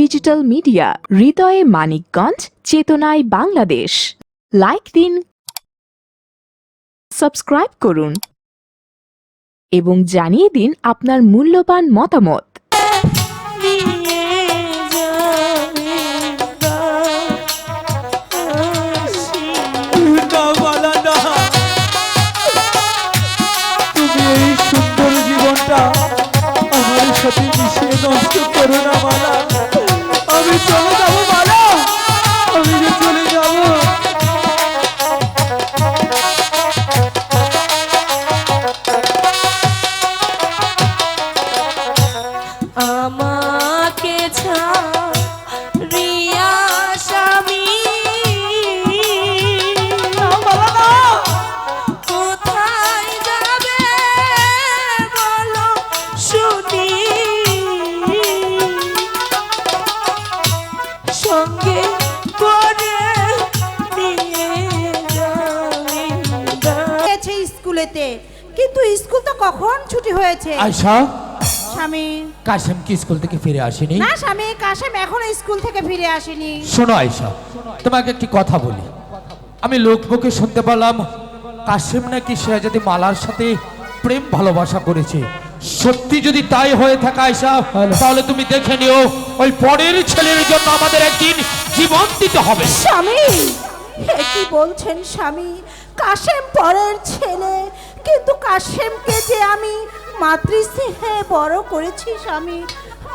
Digital media, হৃদয়ে মানিকগঞ্জ, চেতনায় Bangladesh. Like দিন, সাবস্ক্রাইব করুন, এবং জানিয়ে দিন আপনার মূল্যবান মতামত। সুন্দর জীবনটা আমার সাথে মিশিয়ে নষ্ট করো না। কিন্তু স্কুল তো কখন ছুটি হয়েছে? আয়সা স্বামী। কাশেম কি স্কুল থেকে ফিরে আসেনি? না স্বামী কাশেম এখনও স্কুল থেকে ফিরে আসেনি। শোনো আয়সা তোমাকে একটি কথা বলি। আমি লোকমুখে শুনতে পেলাম কাশেম নাকি সে যদি মালার সাথে প্রেম ভালোবাসা করেছে। সত্যি যদি তাই হয়ে থাকে আয়সা তাহলে তুমি দেখে নিও ওই পরের ছেলের জন্য আমাদের একদিন জীবন দিতে হবে। স্বামী এ কি বলছেন স্বামী? কাশেম পরের ছেলে কিন্তু কাশেমকে যে আমি মাতৃস্নেহে বড় করেছি স্বামী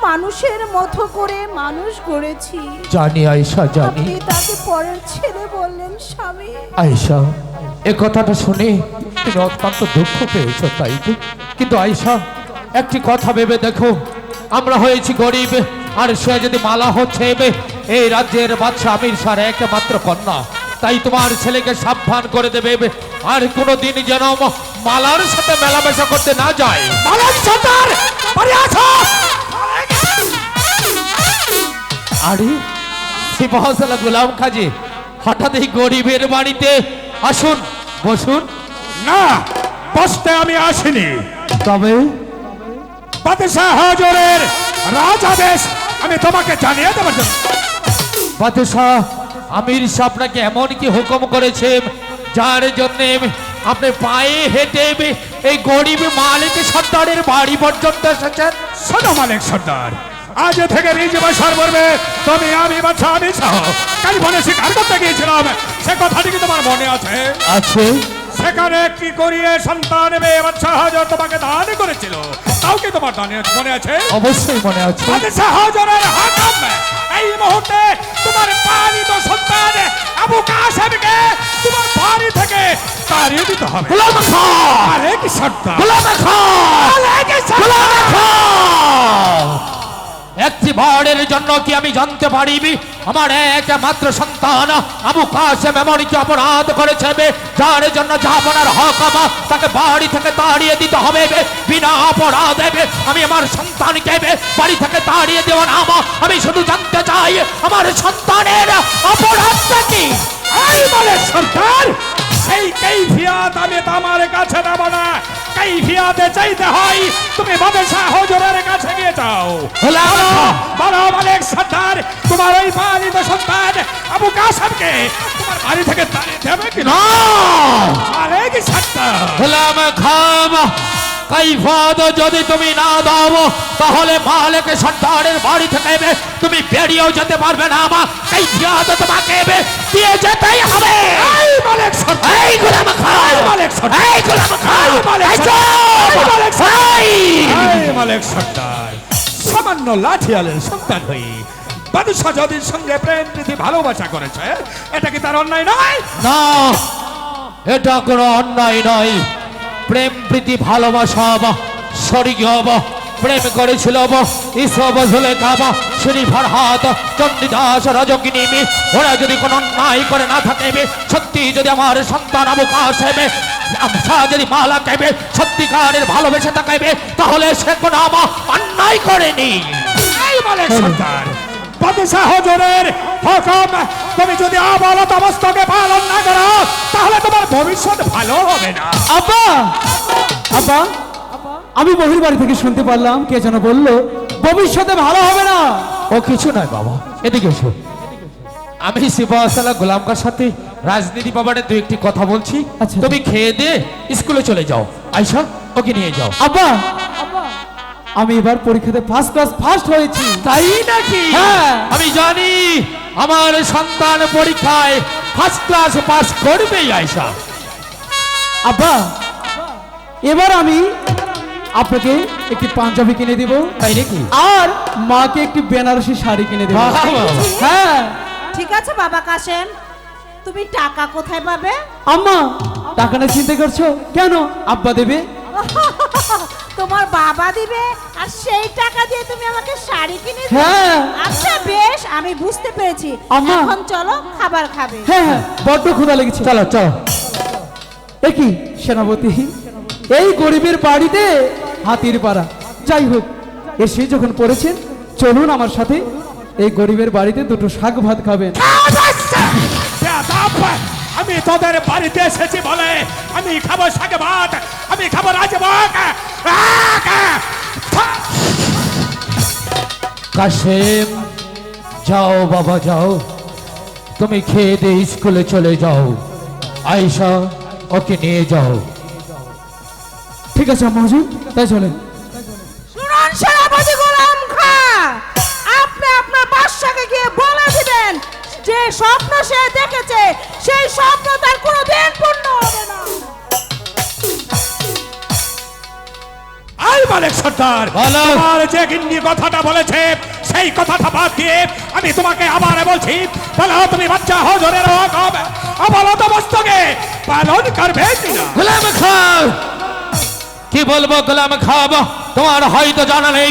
মানুষের মতো করে মানুষ গড়েছি। জানি আয়সা জানি। আপনি তাকে পরের ছেলে বললেন স্বামী। আয়সা এ কথাটা শুনে তুমি অত্যন্ত দুঃখ পেয়েছ তাই তো? কিন্তু আয়সা একটি কথা ভেবে দেখো। আমরা হয়েছি গরিব আর সে যদি মালা হচ্ছে এবে এই রাজ্যের বাদশাহ আমির সার একমাত্র কন্যা। তাই তোমার ছেলেকে সাবধান করে দেবে এবে। আর কোনো দিন যেন মালার সাথে মেলামেশা করতে না যায়। মালার সর্দার বাড়ি আসো আরে সিপাহসালা গোলাম খাজি হঠাৎ এই গরিবের বাড়িতে আসুন বসুন। না বসতে আমি আসিনি। তবে? বাদশাহ হজরের রাজাদেশ আমি তোমাকে জানিয়ে দেবো জন্য। বাদশাহ আমির শাহ আপনাকে এমন কি হুকুম করেছে যার জন্য আপনি পায়ে হেঁটে এই গরিব মালিক সর্দারের বাড়ি পর্যন্ত এসেছেন। শোনো মালিক সর্দার আজ থেকে নিজ বছর বলবে তুমি আমি বাচ্চা আমি সহ কালিফোর্নিয়া শিকার করতে গিয়েছিলাম। সে কথাটি কি তোমার মনে আছে? আছে। সেখানে কি করিয়ে সন্তান মেয়ে বাচ্চা হাজার তোমাকে দান করেছিল। তাও কি তোমার দানে মনে আছে? অবশ্যই মনে আছে। বাদশাহ হজরের হাকাম এই মুহূর্তে তোমার পালিত সন্তান আবু কাসেমকে তোমার বাড়ি থেকে তাড়িয়ে দিতে হবে। গোলাম খাঁ! আরে কি সর্দার গোলাম খাঁ! আরে কি গোলাম সর্দার খাঁ! একটি বারের জন্য কি আমি জানতে পারিবি আমার একমাত্র সন্তান আবু কাসেম এমন কি অপরাধ করেছে যার জন্য জাহাপনার হক আমার তাকে বাড়ি থেকে তাড়িয়ে দিতে হবে বিনা অপরাধে বে। আমি আমার সন্তানকে বাড়ি থেকে তাড়িয়ে দেওয়া না আমা। আমি শুধু জানতে চাই, আমার সন্তানের অপরাধটা কি সর্দার সেই কৈফিয়াত আমি তোমার কাছে দেব না কৈফিয়াতে চাইতে হয়? তুমি বাদশাহ হজরের কাছে গিয়ে যাও। বড় বলো মালিক সর্দার তোমার ওই পালিত সন্তান আবু কাসেমকে তোমার বাড়ি থেকে তাড়িয়ে দেবে কি না। না আরে কি সর্দার গোলাম খাম কাইফাদ যদি তুমি না দাও তাহলে মালিক সর্দারের বাড়ি থেকে এবে, তুমি বেরিয়েও যেতে পারবে না আমা কাইফিয়াদ তোমাকে এবে দিয়ে যেতেই হবে। এই মালিক সর্দার। এই গোলাম খাম এই মালিক সর্দার। এই গোলাম এই মালিক সর্দার! এই মালিক সর্দার। সামান্য লাঠিয়ালের সন্তান হই বাদশাহ যদির সঙ্গে প্রেম প্রীতি ভালোবাসা করেছে এটা কি তার অন্যায় নয়? না এটা কোনো অন্যায় নয়। প্রেম প্রীতি ভালোবাসা বা স্বর্গীয় প্রেম করেছিল শ্রী ফরহাত চণ্ডীদাস রজকিনী ওরা যদি কোনো অন্যায় করে না থাকে সত্যি যদি আমার সন্তান আবু কাসেবে শাহ যদি মালা কেবে সত্যিকারের ভালোবেসে তাকাইবে তাহলে সে কোনো আমা অন্যায় করেনি। মালিক সর্দার বাদশাহ হজরের হুকুম। তুমি যদি আবালত অবস্থাকে পালন না করো তাহলে তোমার ভবিষ্যৎ ভালো হবে না। আব্বা! আব্বা আমি বহির বাড়ি থেকে শুনতে পারলাম কে যেন বলল ভবিষ্যতে ভালো হবে না। ও কিছু নয় বাবা এদিকে এসো। আমি শিবাসালা গোলামকার সাথে রাজনীতি বাবারে দু একটি কথা বলছি। আচ্ছা। তুমি খেয়ে দিয়ে স্কুলে চলে যাও। আয়সা ওকে নিয়ে যাও। আব্বা! আমি এবার পরীক্ষাতে ফার্স্ট ক্লাস ফার্স্ট হয়েছি। তাই নাকি? হ্যাঁ। আমি জানি আমার সন্তান পরীক্ষায় ফার্স্ট ক্লাস পাস করবেই আয়সা আব্বা এবার আমি আপনাকে একটি পাঞ্জাবি কিনে দিব। তাই নাকি? আর মাকে একটি বেনারসি শাড়ি কিনে দেব। হ্যাঁ। ঠিক আছে বাবা কাশেম। তুমি টাকা কোথায় পাবে? আম্মা টাকা না চিন্তা করছ? কেন? আব্বা দেবে? তোমার বাবা দিবে আর সেই টাকা দিয়ে তুমি আমাকে শাড়ি কিনে হ্যাঁ। আচ্ছা বেশ আমি বুঝতে পেরেছি। আম্মা। এখন চলো খাবার খাবে। হ্যাঁ হ্যাঁ বড্ড ক্ষুধা লেগেছে। চলো চলো। একই সেনাপতি। এই গরিবের বাড়িতে হাতির পাড়া। যাই হোক এসে যখন পড়েছেন চলুন আমার সাথে। এই গরিবের বাড়িতে দুটো শাক ভাত খাবেন! আমি তোদের বাড়িতে এসেছি বলে আমি খাব শাকে ভাত আমি খাব! আহ! কাশেম যাও বাবা যাও। তুমি খেয়ে দিয়ে স্কুলে চলে যাও। আয়সা ওকে নিয়ে যাও। ঠিক আছে আম্মা হুজুর তাই চলেন শুনুন সেনাপতি গোলাম খা। আপনি আপনার বাদশাকে গিয়ে বলে দিবেন যে স্বপ্ন সে দেখেছে স্বপ্ন তার কোনোদিন পূর্ণ হবে না। আই মালিক সর্দার বলো। তোমার যে গিন্নি কথাটা বলেছে সেই কথাটা বাদ দিয়ে আমি তোমাকে আবার বলছি বলো তুমি বাচ্চা হজরের হকম অবলত মস্তকে পালন করবে কিনা? গোলাম খাও। কি বলব গোলাম খাব তোমার হয়তো জানা নেই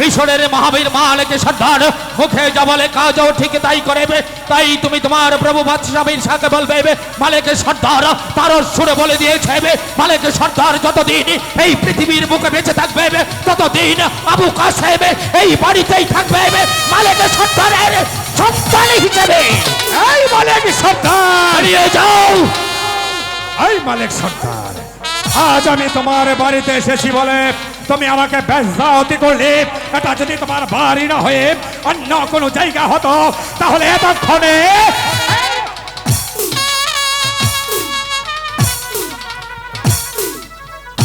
মিশরের মহাবীর মালিক সর্দার মুখে যা বলে কাজও ঠিক তাই করবে তাই তুমি তোমার প্রভু বাদশাহীর সাথে বলবে মালিক সর্দার তার সুরে বলে দিয়েছে মালিক সর্দার যতদিন এই পৃথিবীর বুকে বেঁচে থাকবে ততদিন আবু কাসেম এই বাড়িতেই থাকবে মালিক সর্দারের সন্তান হিসেবে। এই মালিক সর্দার। যাও। এই মালিক সর্দার। আজ আমি তোমার বাড়িতে এসেছি বলে তুমি আমাকে বেজাতি করলে এটা যদি তোমার বাড়ি না হয়ে অন্য কোনো জায়গা হতো তাহলে এতক্ষণে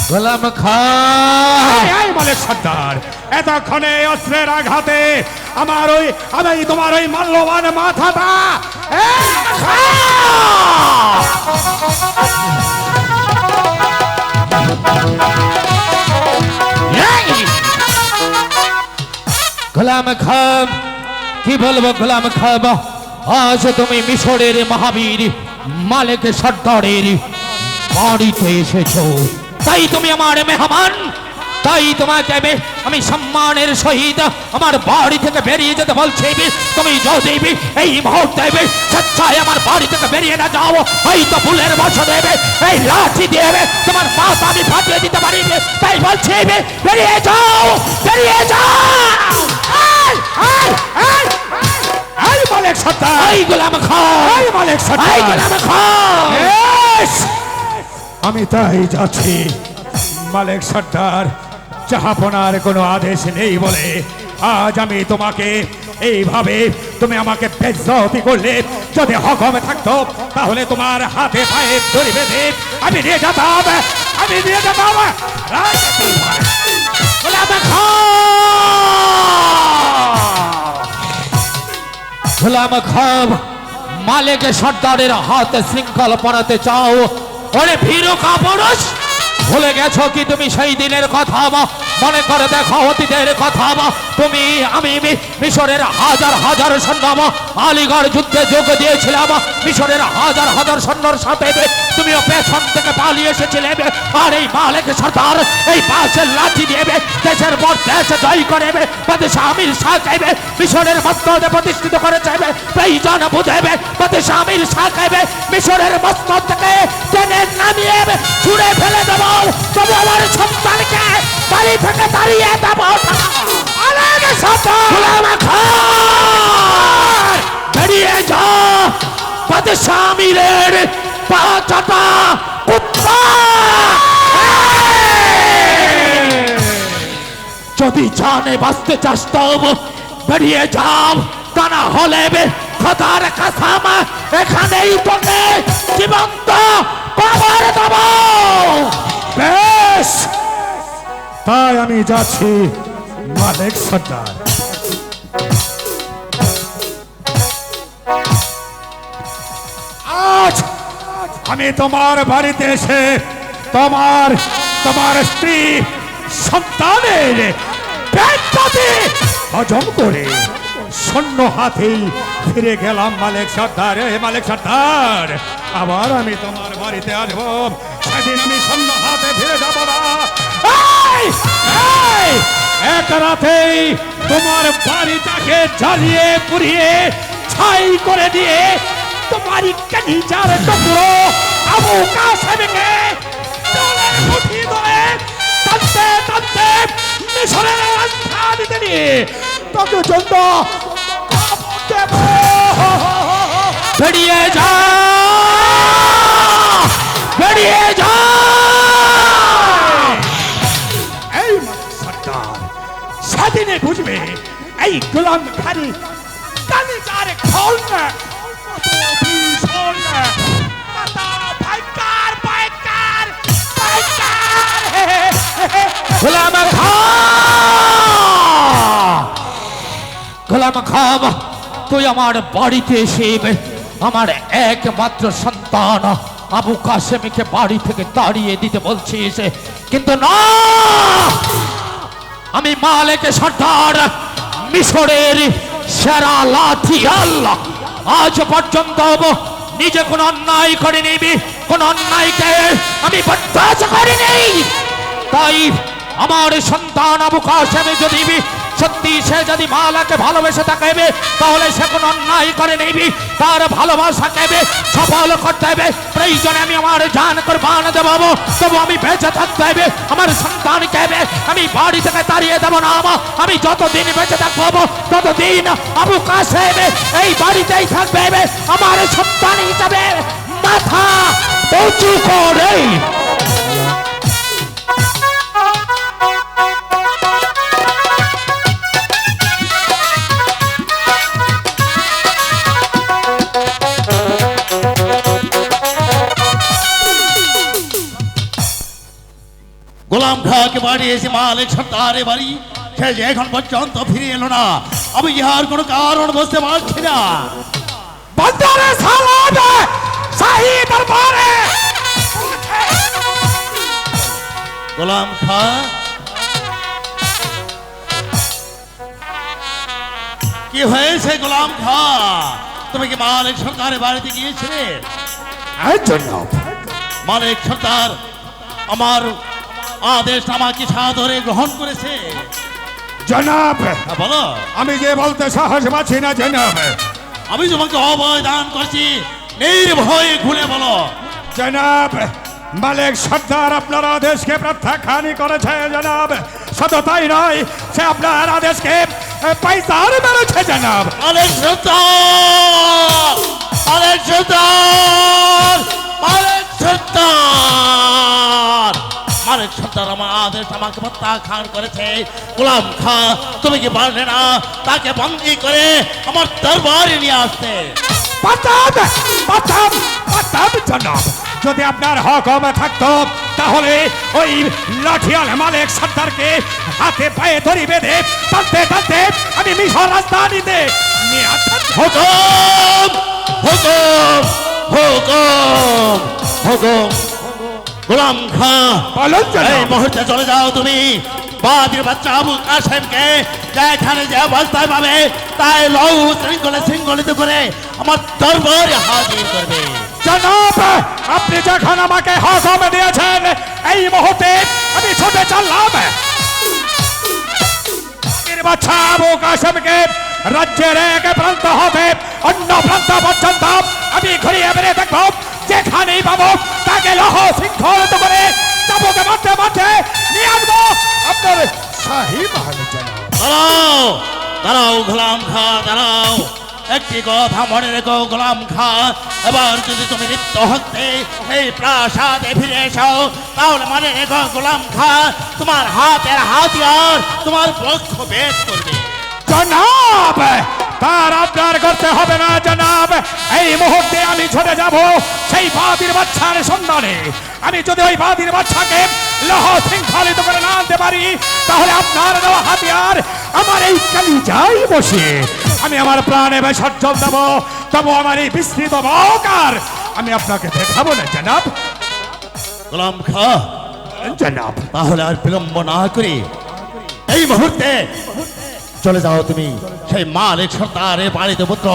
গোলাম খা। এই, এই সর্দার এতক্ষণে অস্ত্রের আঘাতে আমার ওই আমি তোমার ওই মাল্যবান মাথাটা গোলাম খাব কি বলব গোলাম খাব আজ তুমি মিশরের মহাবীর মালিক সর্দারের বাড়িতে এসেছ। তাই তুমি আমার মেহমান, তাই তোমাকে আমি- সম্মানের সহিত আমার বাড়ি থেকে বেরিয়ে যেতে বলছি। তুমি যদি এই মুহূর্তে স্বেচ্ছায় আমার বাড়ি থেকে বেরিয়ে না যাও হয়তো ফুলের বসা দেবে এই লাঠি দেবে তোমার মাথা আমি ফাটিয়ে দিতে পারি। তাই বলছি বেরিয়ে যাও বেরিয়ে যাও। এই, এই, এই, এই মালিক সর্দার। এই গোলাম খান। এই মালিক এই গোলাম খান। আমি তাই যাচ্ছি। মালিক সর্দার জাহাপনার কোনো আদেশ নেই বলে আজ আমি তোমাকে এইভাবে তুমি আমাকে বেজ্জতি করলে। যদি হকমে থাকতো তাহলে তোমার হাতে পায়ে দড়ি বেঁধে আমি নিয়ে যেতাম। আমি নিয়ে যেতাম। গোলাম খব মালিক সর্দারের হাতে শৃঙ্খল পড়াতে চাও। ওরে ভীর কাপুরুষ। ভুলে গেছো কি তুমি সেই দিনের কথা বা? মনে করে দেখো অতীতের কথা বা? তুমি, আমি মিশরের হাজার হাজার সৈন্য আলিগড় যুদ্ধে যোগ দিয়েছিলাম মিশরের হাজার হাজার সৈন্যর সাথে তুমিও পেছন থেকে পালিয়ে এসেছিলে আর এই মালিক সর্দার, এই পাশের লাঠি দিয়ে দেশের পর দেশ জয় করে বাদশাহ আমির শাহ চাইবে মিশরের মস্তদে প্রতিষ্ঠিত করে চাইবে প্রয়োজন বুঝেবে বাদশাহ আমির শাহ চাইবে মিশরের মস্তদ থেকে টেনে নামিয়ে ছুড়ে ফেলে দেব। তবে আমার সন্তানকে বাড়ি থেকে দাঁড়িয়ে দেব যদি জানে বাঁচতে চাস তব, বেরিয়ে যাও। তা না হলে খোদার কাসাম এখানেই তোকে জীবন্ত কবর দেবো বেশ। তাই আমি যাচ্ছি মালিক সর্দার। আজ আমি তোমার বাড়িতে এসে তোমার তোমার স্ত্রী সন্তানের পেটটাতে হজম করে শূন্য হাতেই ফিরে গেলাম মালিক সর্দার। মালিক সর্দার আবার আমি তোমার বাড়িতে আসব সেদিন আমি শূন্য হাতে ফিরে যাব না! এক রাতেই তোমার বাড়িটাকে জ্বালিয়ে পুড়িয়ে ছাই করে দিয়ে তোমারই কানিজার টুকরো আবু কাসেমকে দেব। এই গোলাম খোল না কত ভীষণ না, গোলাম গোলাম খাম, তুই আমার বাড়িতে এসে আমার একমাত্র সন্তান, আবু কাসেমকে বাড়ি থেকে তাড়িয়ে দিতে বলছিস। কিন্তু না, আমি মালেকে সর্দার। মিশরের সেরা লাথি আল্লাহ। আজ পর্যন্ত নিজে কোন অন্যায় করে নিবি। কোন অন্যায়কে আমি বরদাস্ত করি নেই। তাই আমার সন্তান আবু আমি যদি সত্যি সে যদি মালাকে ভালোবেসে তাকাইবে, তাহলে সে কোনো অন্যায় করে নিবি তার ভালোবাসাকে সফল করতে হবে। প্রয়োজনে আমি আমার জান কোরবান দেবো। তবু আমি বেঁচে থাকতে হবে। আমার সন্তান কেবে? আমি বাড়ি থেকে তাড়িয়ে দেবো না আমা। আমি যতদিন বেঁচে থাকব ততদিন আবু কাসেম এই বাড়িতেই থাকবে আমার সন্তান হিসাবে মাথা উঁচু করে গোলাম খাকে বাড়ি এসে মালিক সর্দারে বাড়ি। সে যে এখন পর্যন্ত ফিরে এলো না। আমি ইহার কোনো কারণ বুঝতে পারছি না। বন্দরে সালাম শাহী দরবারে। গোলাম খা। কি হয়েছে গোলাম খা? তুমি কি মালিক সর্দারের বাড়িতে গিয়েছিলে? মালিক সর্দার আমার আদেশ আমাকে সাদরে গ্রহণ করেছে। জনাব হ্যাঁ, বলো। আমি যে বলতে সাহস পাচ্ছি না জনাব। আমি তোমাকে অভয় দান করছি নির্ভয়ে খুলে বলো। জনাব মালিক সর্দার আপনার আদেশকে প্রত্যাখ্যানই করেছে জনাব। শুধু তাই নয় সে আপনার আদেশকে পয়সার মেরেছে জনাব। মালিক সর্দার মালিক সর্দার মালিক সর্দার। সর্দার আমার আদেশ আমাকে প্রত্যাখ্যান করেছে। গোলাম খা তুমি কি পারলে না? তাকে বন্দি করে আমার দরবারে নিয়ে আসতে। জনাব। যদি আপনার হকম থাকতো তাহলে ওই লাঠিয়াল মালিক সর্দারকে হাতে পায়ে ধরি বেঁধে টানতে টানতে আমি মিশর রাজধানীতে হুকুম হুকুম হুকুম হুকুম। গোলাম খা। বলুন এই মুহূর্তে চলে যাও তুমি। বাদির বাচ্চা আবু যেখানে যে অবস্থায় পাবে তাই লৌ শৃঙ্খলে শৃঙ্খলিত করে আমার দরবারে হাজির করবে। জনাব আপনি যখন আমাকে দিয়েছেন এই মুহূর্তে আমি ছুটে চললাম। বাচ্চা আবু রাজ্যের এক প্রান্ত হতে অন্য প্রান্ত পর্যন্ত আমি ঘুরিয়ে বেড়ে দেখব। যেখানেই পাবো তাকে লহ শৃঙ্খলিত করে চাবুকে মারতে মারতে নিয়ে আসব আপনার শাহী দাঁড়াও দাঁড়াও গোলাম খা দাঁড়াও। একটি কথা মনে রেখো গোলাম খা এবার যদি তুমি নিত্য হতে এই প্রাসাদে ফিরে এসো তাহলে মনে রেখো গোলাম খা তোমার হাতের হাতিয়ার তোমার পক্ষ বেদ করবে। জনাব! তার আপনার করতে হবে না জনাব। এই মুহূর্তে আমি ছুটে যাব সেই বাদির বাচ্চার সন্ধানে। আমি যদি ওই বাদির বাচ্চাকে লহ শৃঙ্খলিত করে না আনতে পারি তাহলে আপনার দেওয়া হাতিয়ার আমার এই কালি যাই বসে। আমি আমার প্রাণে বিসর্জন দেবো তবু আমার এই বিস্তৃত বকার আমি আপনাকে দেখাবো না জনাব। গোলাম খা। জনাব। তাহলে আর বিলম্ব না করে এই মুহূর্তে চলে যাও তুমি। সেই মালিক সর্দারের বাড়িতে পুত্র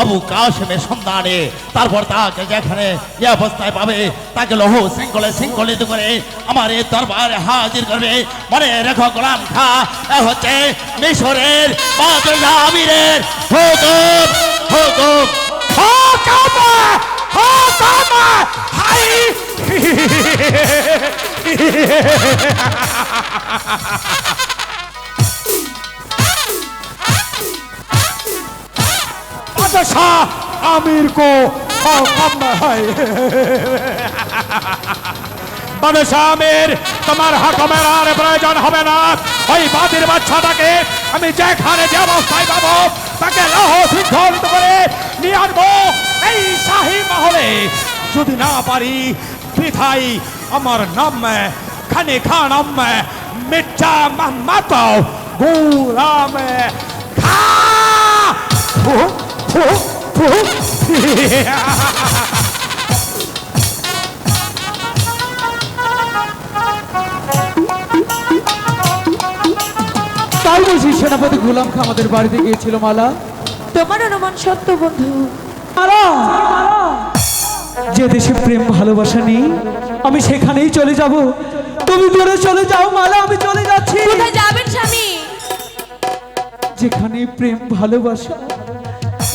আবু কাশেমের সন্ধানে তারপর তাকে যেখানে যে অবস্থায় পাবে, তাকে লৌহ শৃঙ্খলে শৃঙ্খলিত করে আমার এই দরবারে হাজির করবে। মনে রেখো গোলাম খা, এ হচ্ছে মিশরের আমিরের হুকুম হুকুম। হকামা হকামা হাই। কো হকামা হাই বাদশাহ আমির তোমার হকমের আর প্রয়োজন হবে না। ওই বাদির বাচ্চাটাকে আমি যেখানে যে অবস্থায় পাবো, তাকে লহ শৃঙ্খলিত করে নিয়ে আসব এই শাহী মহলে। যদি না পারি পৃথাই আমার নাম, খানে খানাম মির্জা মোহাম্মদ গুলাম। খা। তাই বুঝি সেনাপতি গোলাম খা আমাদের বাড়িতে গিয়েছিল মালা। তোমার অনুমান সত্য বন্ধু। মালা! যে দেশে প্রেম ভালোবাসা নেই আমি সেখানেই চলে যাব। তুমি দূরে চলে যাও মালা আমি চলে যাচ্ছি। কোথায় যাবেন স্বামী? যেখানে প্রেম ভালোবাসা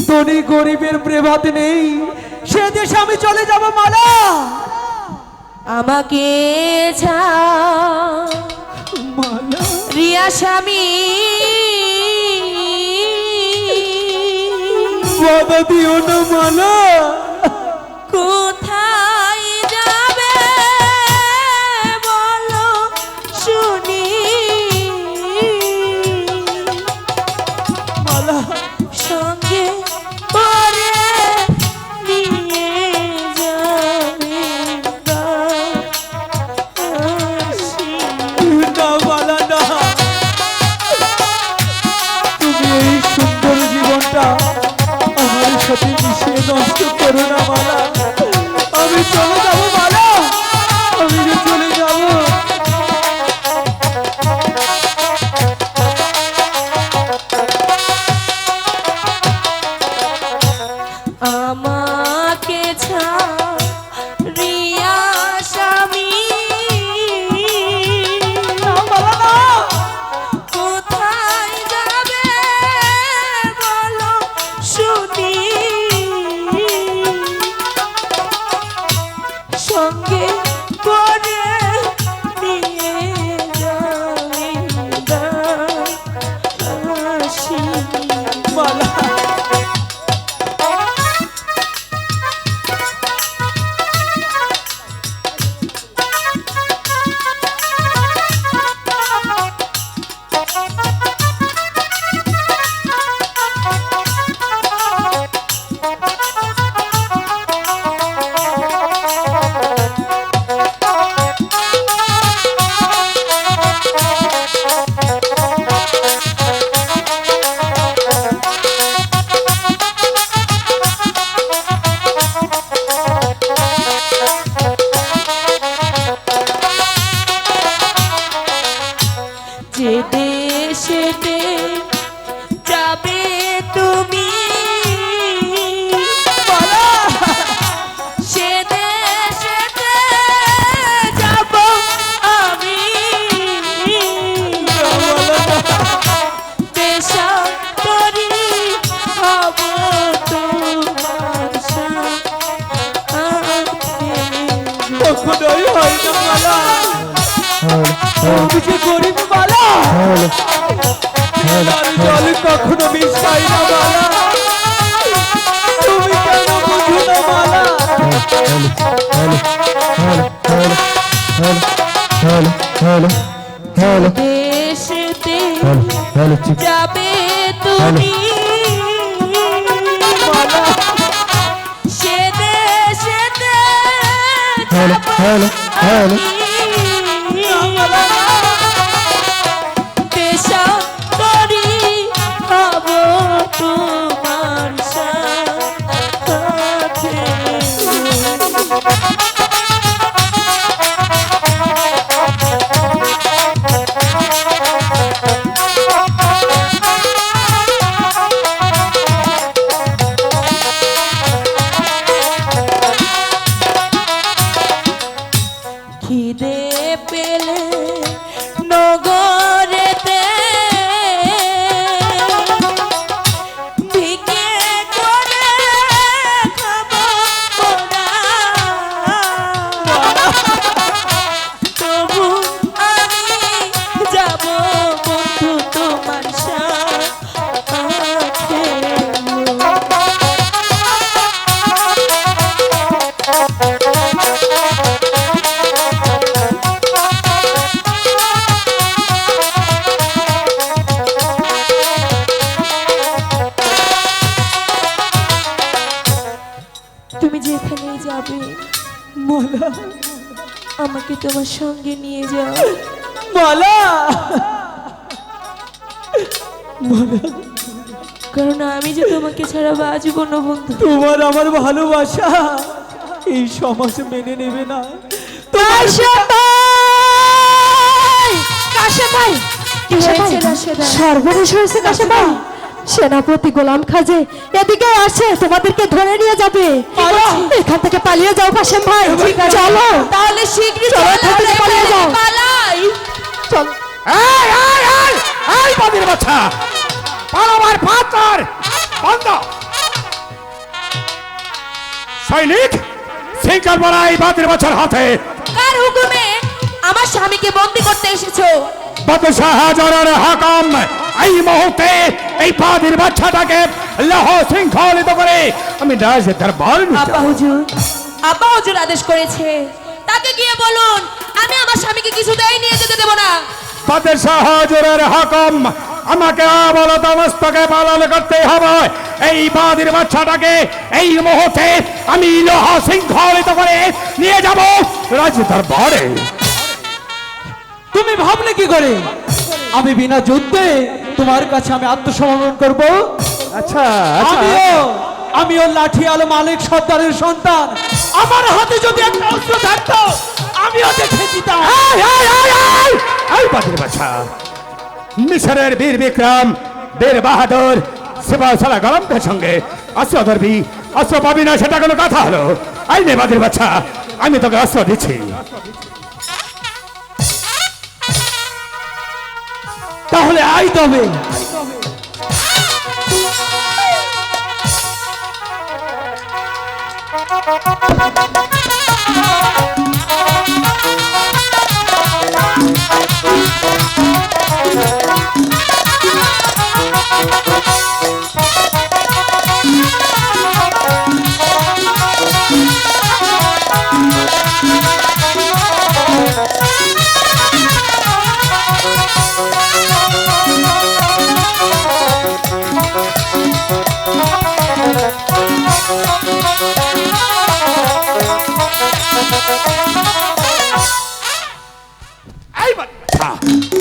ধনী গরিবের প্রেভাত নেই। সে দেশে আমি চলে যাব মালা। আমাকে রিয়া স্বামী। বাধা দিও না মালা। যাব আমি। আমাকে তোমার সঙ্গে নিয়ে যাও। মালা! কারণ আমি যে তোমাকে ছাড়া বাঁচবো না বন্ধু। তোমার আমার ভালোবাসা এই সমাজ মেনে নেবে না? সর্বনাশ হয়েছে কাশে ভাই! সেনাপতি গোলাম খাজে এদিকে আসে তোমাদেরকে ধরে নিয়ে যাবে। এখান থেকে পালিয়ে যাও কাশেম ভাই। চলো। তাহলে শীঘ্রই চলো, এখান থেকে পালিয়ে যাও। পালাই। চলো। এই এই এই এই বাদির বাচ্চা। পালাবার পাতার বন্ধ। সৈনিক সিঙ্কার বড়াই বাদির বাচ্চার হাতে। কার হুকুমে আমার স্বামীকে বন্দি করতে এসেছ? বাদশাহ হাজারের হাকাম। এই মুহূর্তে এই বাদির বাচ্চাটাকে লহ শৃঙ্খলিত করে আমি রাজ দরবার আব্বা হুজুর আব্বা হুজুর আদেশ করেছে। তাকে গিয়ে বলুন আমি আমার স্বামীকে কিছুতেই নিয়ে যেতে দেব না। বাদশাহ হাজারের হাকাম আমাকে অবলত মস্তকে পালন করতে হবে। এই বাদির বাচ্চাটাকে এই মুহূর্তে আমি লহ শৃঙ্খলিত করে নিয়ে যাব রাজ দরবারে। তুমি ভাবলে কি করে? আমি বিনা যুদ্ধে তোমার কাছে আমি আত্মসমর্পণ করব। আচ্ছা আমিও আমিও লাঠিয়াল মালিক সর্দারের সন্তান। আমার হাতে যদি একটা অস্ত্র থাকতো আমিও দেখে দিতাম। বাচ্চা মিশরের বীর বিক্রম বীর বাহাদুর সেবা সালা গরমদের সঙ্গে অস্ত্র ধরবি অস্ত্র পাবি না সেটা কোনো কথা হলো। এই নে বাদির বাচ্চা আমি তোকে অস্ত্র দিচ্ছি। তাহলে আই তবে।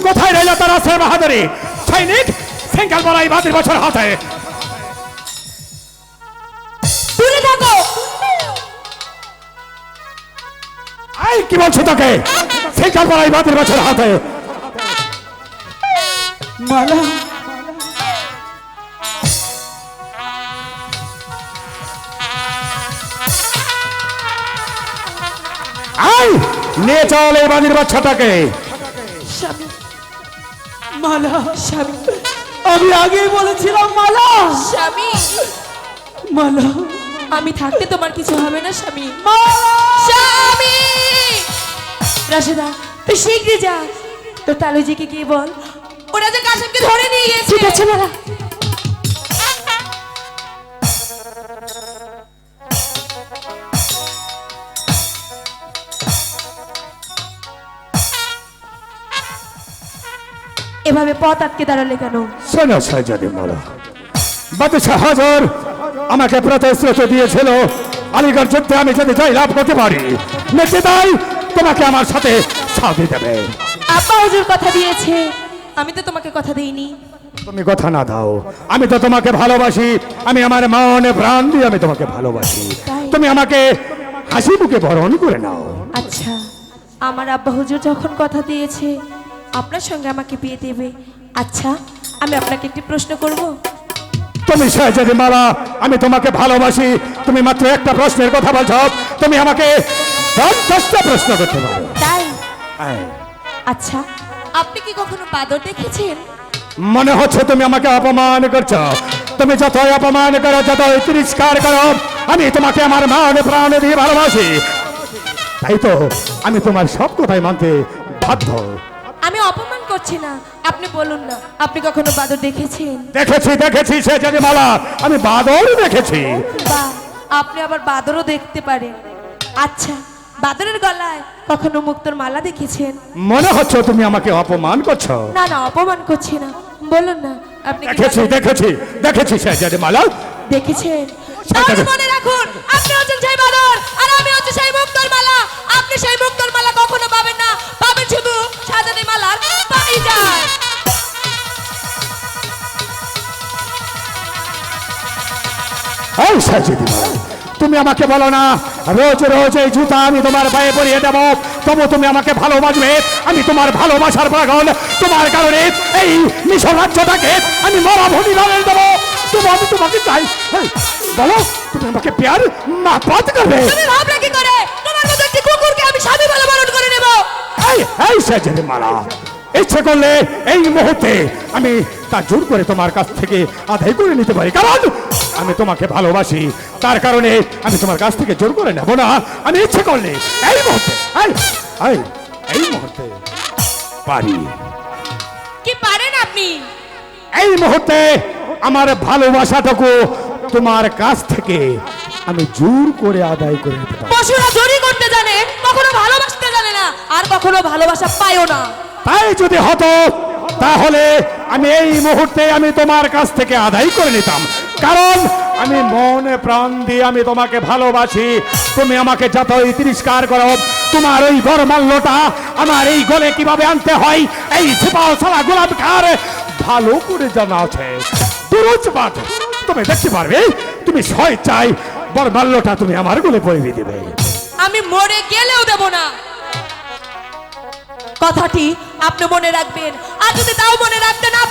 কোথায় রইল তার অস্ত্রের বাহাদুরি? সৈনিক সিঙ্গল বড়াই বাদির বছর হাতে। দূরে থাকো এই কি বলছি তোকে? সিঙ্গল বড়াই বাদির বছর হাতে। মালা। এই নিয়ে চল এই বাদির বাচ্চাটাকে। স্বামী মালা স্বামী। আমি আগেই বলেছিলাম মালা। স্বামী। মালা আমি থাকতে তোমার কিছু হবে না স্বামী। স্বামী! রাশেদা তুই শীঘ্রই যা। তোর তালুজিকে গিয়ে বল। ওরা যে কাশেমকে ধরে নিয়ে গেছে। ঠিক আছে মালা। এভাবে পথ আটকে দাঁড়ালে কেন? শোনো সৈজনী মালা বাদশাহ হাজার আমাকে প্রতিশ্রুতি দিয়েছিল আলিগড় যুদ্ধে আমি যদি জয় লাভ করতে পারি নিশ্চিতাই তোমাকে আমার সাথে সাথে দেবে। আব্বা হুজুর কথা দিয়েছে আমি তো তোমাকে কথা দিইনি। তুমি কথা না দাও আমি তো তোমাকে ভালোবাসি আমি আমার মনে প্রাণ দিয়ে আমি তোমাকে ভালোবাসি। তুমি আমাকে হাসি মুখে বরণ করে নাও। আচ্ছা আমার আব্বা হুজুর যখন কথা দিয়েছে আপনার সঙ্গে আমাকে বিয়ে দেবে। আচ্ছা আমি আপনাকে একটি প্রশ্ন করব। তুমি শাহজাদি মালা আমি তোমাকে ভালোবাসি। তুমি মাত্র একটা প্রশ্নের কথা বলছ। তুমি আমাকে পঞ্চাশটা প্রশ্ন করতে পারো। তাই। আচ্ছা আপনি কি কখনো বাদর দেখেছেন? মনে হচ্ছে তুমি আমাকে অপমান করছ। তুমি যতই অপমান করো যতই তিরস্কার করো আমি তোমাকে আমার মান প্রাণ দিয়ে ভালোবাসি। তাই তো আমি তোমার সব কথাই মানতে বাধ্য। আমি অপমান করছি না। আপনি বলুন না আপনি কখনো বাদর দেখেছেন? দেখেছি দেখেছি সে যদি মালা আমি বাদল দেখেছি। বা আপনি আবার বাদরও দেখতে পারেন। আচ্ছা বাদরের গলায় কখনো মুক্তোর মালা দেখেছেন? মনে হচ্ছে তুমি আমাকে অপমান করছ। না না অপমান করছি না। বলুন না আপনি কি দেখেছি দেখেছি দেখেছি সে যদি মালা দেখেছেন তাহলে মনে রাখুন আপনি হচ্ছেন সেই বাদর আর আমি হচ্ছে সেই মুক্তোর মালা। আপনি সেই মুক্তোর মালা কখনো পাবেন না। এই সাজিদি তুমি আমাকে বলো না রোজ রোজ এই জুতা আমি তোমার পায়ে পরিয়ে দেবো। তবু তুমি আমাকে ভালোবাসবে আমি তোমার ভালোবাসার পাগল। তোমার কারণে এই মিশর রাজ্যটাকে আমি মরা ভূমি লালন দেবো। তবু আমি তোমাকে চাই বলো তুমি আমাকে পেয়ার না পাত করবে। তুমি করে? তোমার মতো একটি কুকুরকে আমি স্বামী বলে পালন করে নেব। এই এই সাজিদি মালা ইচ্ছে করলে এই মুহূর্তে আমি তা জোর করে তোমার কাছ থেকে আদায় করে নিতে পারি। কারণ আমি তোমাকে ভালোবাসি। তার কারণে আমি তোমার কাছ থেকে জোর করে নেব না। আমি ইচ্ছে করলে এই মুহূর্তে এই, মুহূর্তে পারি। কি পারেন আপনি? এই মুহূর্তে আমার ভালোবাসাটুকু তোমার কাছ থেকে আমি জোর করে আদায় করে নিতে পারি পশুরা চুরি করতে জানে কখনো ভালোবাসতে জানে না আর কখনো ভালোবাসা পায়ও না। তাই যদি হতো তাহলে আমি এই মুহূর্তে আমি তোমার কাছ থেকে আদায় করে নিতাম। কারণ আমি মনে প্রাণ দিয়ে আমি তোমাকে ভালোবাসি। তুমি আমাকে যতই তিরস্কার করো, তোমার ওই গরমাল্যটা আমার এই গলে কীভাবে আনতে হয়, এই ছিপাও সালা গোলাপ খার ভালো করে জানা আছে। তুমি দেখতে পারবে, তুমি স্বেচ্ছায় বরমাল্যটা তুমি আমার গলে পরিয়ে দিবে। আমি মরে গেলেও দেব না। কথাটি আপনি মনে রাখবেন। আর যদি তাও মনে রাখতে না